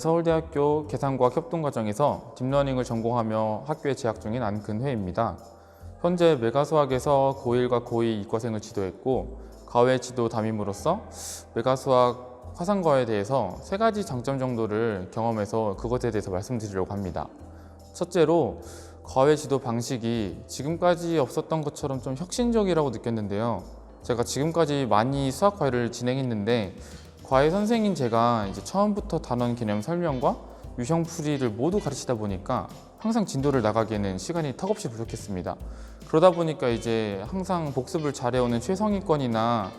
서울대학교 계산과학 협동과정에서 딥러닝을 전공하며 학교에 재학 중인 안근회입니다. 현재 메가수학에서 고1과 고2 이과생을 지도했고 과외 지도 담임으로서 메가수학 화상과에 대해서 세 가지 장점 정도를 경험해서 그것에 대해서 말씀드리려고 합니다. 첫째로 과외 지도 방식이 지금까지 없었던 것처럼 좀 혁신적이라고 느꼈는데요. 제가 지금까지 많이 수학 과외를 진행했는데 과외 선생인 제가 이제 처음부터 단원 개념 설명과 유형 풀이를 모두 가르치다 보니까 항상 진도를 나가기에는 시간이 턱없이 부족했습니다. 그러다 보니까 이제 항상 복습을 잘해오는 최상위권이나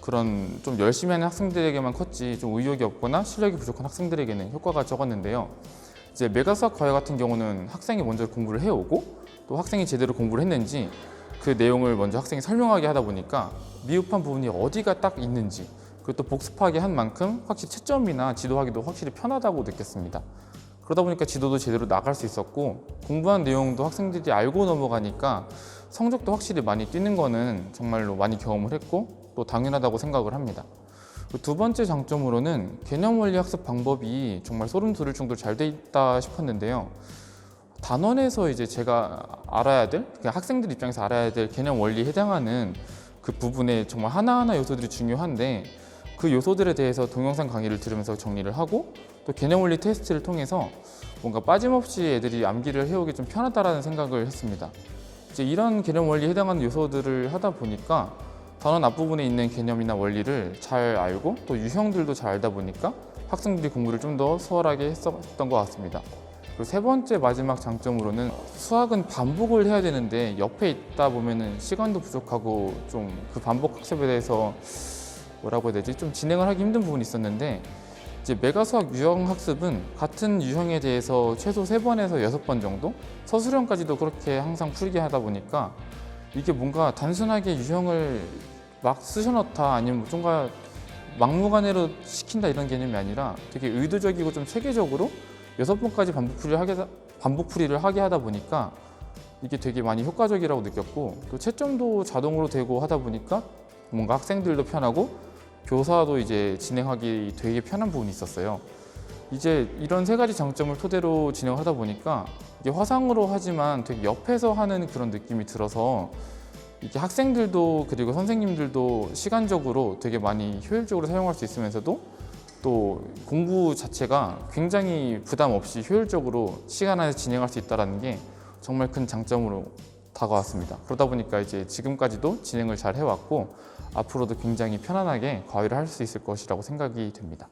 그런 좀 열심히 하는 학생들에게만 컸지 좀 의욕이 없거나 실력이 부족한 학생들에게는 효과가 적었는데요. 이제 메가수학 과외 같은 경우는 학생이 먼저 공부를 해오고 또 학생이 제대로 공부를 했는지 그 내용을 먼저 학생이 설명하게 하다 보니까 미흡한 부분이 어디가 딱 있는지 그리고 또 복습하게 한 만큼 확실히 채점이나 지도하기도 확실히 편하다고 느꼈습니다. 그러다 보니까 지도도 제대로 나갈 수 있었고 공부한 내용도 학생들이 알고 넘어가니까 성적도 확실히 많이 뛰는 거는 정말로 많이 경험을 했고 또 당연하다고 생각을 합니다. 그두 번째 장점으로는 개념 원리 학습 방법이 정말 소름 돋을 정도로 잘 돼 있다 싶었는데요. 단원에서 이제 제가 알아야 될, 그냥 학생들 입장에서 알아야 될 개념 원리에 해당하는 그 부분에 정말 하나하나 요소들이 중요한데 그 요소들에 대해서 동영상 강의를 들으면서 정리를 하고 또 개념 원리 테스트를 통해서 뭔가 빠짐없이 애들이 암기를 해오기 좀 편하다라는 생각을 했습니다. 이제 이런 개념 원리에 해당하는 요소들을 하다 보니까 단원 앞부분에 있는 개념이나 원리를 잘 알고 또 유형들도 잘 알다 보니까 학생들이 공부를 좀 더 수월하게 했었던 것 같습니다. 그리고 세 번째 마지막 장점으로는 수학은 반복을 해야 되는데 옆에 있다 보면은 시간도 부족하고 좀 그 반복 학습에 대해서 뭐라고 해야 되지? 좀 진행을 하기 힘든 부분이 있었는데 이제 메가수학 유형 학습은 같은 유형에 대해서 최소 세 번에서 여섯 번 정도? 서술형까지도 그렇게 항상 풀게 하다 보니까 이게 뭔가 단순하게 유형을 막 쑤셔넣다 아니면 뭔가 막무가내로 시킨다 이런 개념이 아니라 되게 의도적이고 좀 체계적으로 여섯 번까지 반복풀이를 하게 하- 반복풀이를 하게 하다 보니까 이게 되게 많이 효과적이라고 느꼈고 또 채점도 자동으로 되고 하다 보니까 뭔가 학생들도 편하고 교사도 이제 진행하기 되게 편한 부분이 있었어요. 이제 이런 세 가지 장점을 토대로 진행을 하다 보니까 이게 화상으로 하지만 되게 옆에서 하는 그런 느낌이 들어서 이게 학생들도 그리고 선생님들도 시간적으로 되게 많이 효율적으로 사용할 수 있으면서도 또 공부 자체가 굉장히 부담 없이 효율적으로 시간 안에 진행할 수 있다는 게 정말 큰 장점으로 다가왔습니다. 그러다 보니까 이제 지금까지도 진행을 잘 해왔고 앞으로도 굉장히 편안하게 과외를 할 수 있을 것이라고 생각이 됩니다.